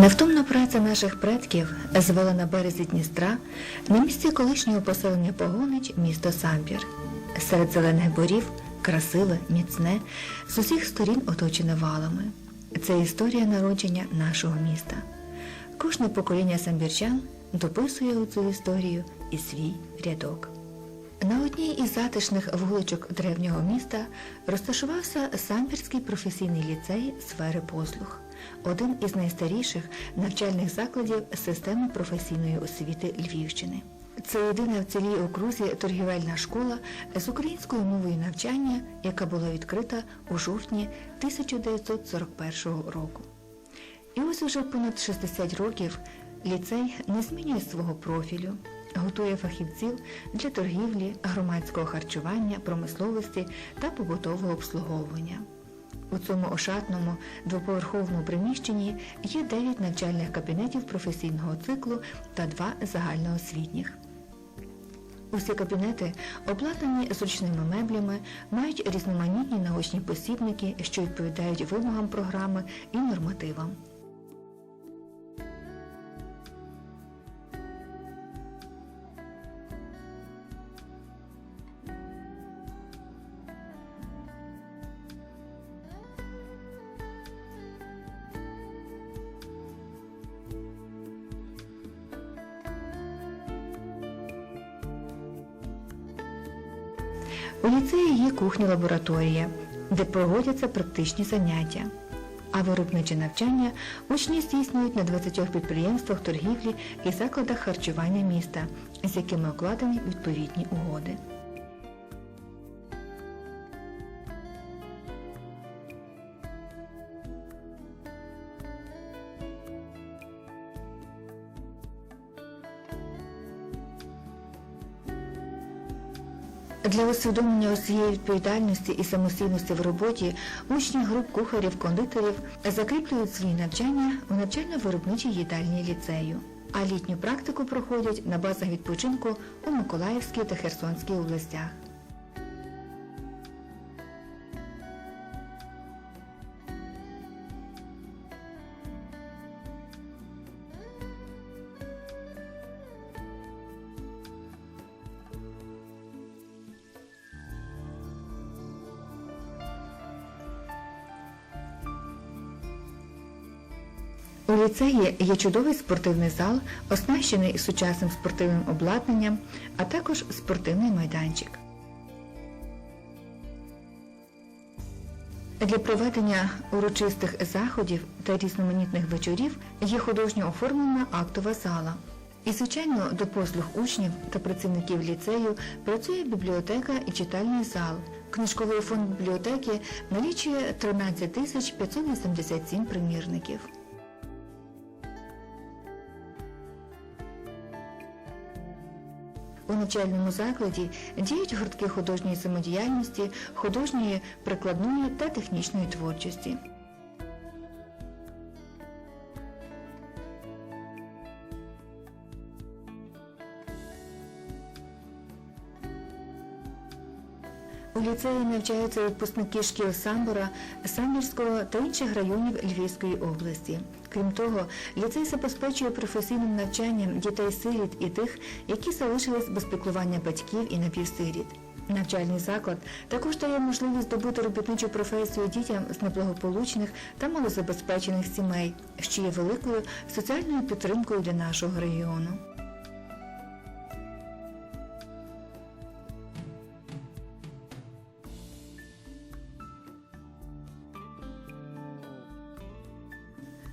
Невтомна праця наших предків звела на березі Дністра на місці колишнього поселення Погонич місто Самбір. Серед зелених борів красиве, міцне, з усіх сторін оточене валами. Це історія народження нашого міста. Кожне покоління самбірчан дописує у цю історію і свій рядок. На одній із затишних вуличок древнього міста розташувався Самбірський професійний ліцей сфери послуг, один із найстаріших навчальних закладів системи професійної освіти Львівщини. Це єдина в цілій окрузі торгівельна школа з українською мовою навчання, яка була відкрита у жовтні 1941 року. І ось уже понад 60 років ліцей не змінює свого профілю, готує фахівців для торгівлі, громадського харчування, промисловості та побутового обслуговування. У цьому ошатному двоповерховому приміщенні є 9 навчальних кабінетів професійного циклу та 2 загальноосвітніх. Усі кабінети обладнані зручними меблями, мають різноманітні наочні посібники, що відповідають вимогам програми і нормативам. У ліцеї є кухня-лабораторія, де проводяться практичні заняття. А виробниче навчання учні здійснюють на 20 підприємствах торгівлі і закладах харчування міста, з якими укладені відповідні угоди. Для усвідомлення усієї відповідальності і самостійності в роботі учні груп кухарів, кондитерів закріплюють свої навчання у навчально-виробничій їдальні ліцею, а літню практику проходять на базах відпочинку у Миколаївській та Херсонській областях. У ліцеї є чудовий спортивний зал, оснащений сучасним спортивним обладнанням, а також спортивний майданчик. Для проведення урочистих заходів та різноманітних вечорів є художньо оформлена актова зала. І, звичайно, до послуг учнів та працівників ліцею працює бібліотека і читальний зал. Книжковий фонд бібліотеки налічує 13 тисяч 587 примірників. У навчальному закладі діють гуртки художньої самодіяльності, художньої, прикладної та технічної творчості. У ліцеї навчаються випускники шкіл Самбора, Самбірського та інших районів Львівської області. Крім того, ліцей забезпечує професійним навчанням дітей-сиріт і тих, які залишились без піклування батьків і напівсиріт. Навчальний заклад також дає можливість здобути робітничу професію дітям з неблагополучних та малозабезпечених сімей, що є великою соціальною підтримкою для нашого регіону.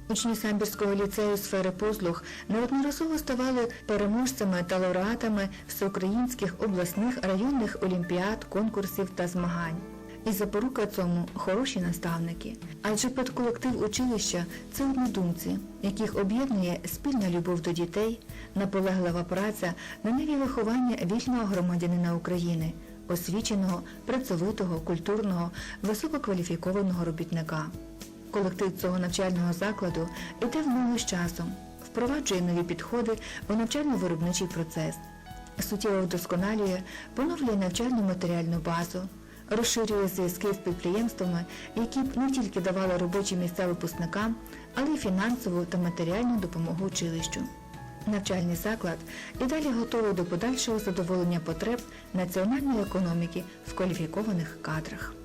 Учні Самбірського ліцею сфери послуг неодноразово ставали переможцями та лауреатами всеукраїнських обласних районних олімпіад, конкурсів та змагань. І запорука цьому хороші наставники. Адже педколектив училища це однодумці, яких об'єднує спільна любов до дітей, наполеглива праця на ниві виховання вільного громадянина України, освіченого, працьовитого, культурного, висококваліфікованого робітника. Колектив цього навчального закладу йде в ногу з часом, впроваджує нові підходи у навчально-виробничий процес, суттєво вдосконалює, поновлює навчальну матеріальну базу, розширює зв'язки з підприємствами, які б не тільки давали робочі місця випускникам, але й фінансову та матеріальну допомогу училищу. Навчальний заклад і далі готовий до подальшого задоволення потреб національної економіки в кваліфікованих кадрах.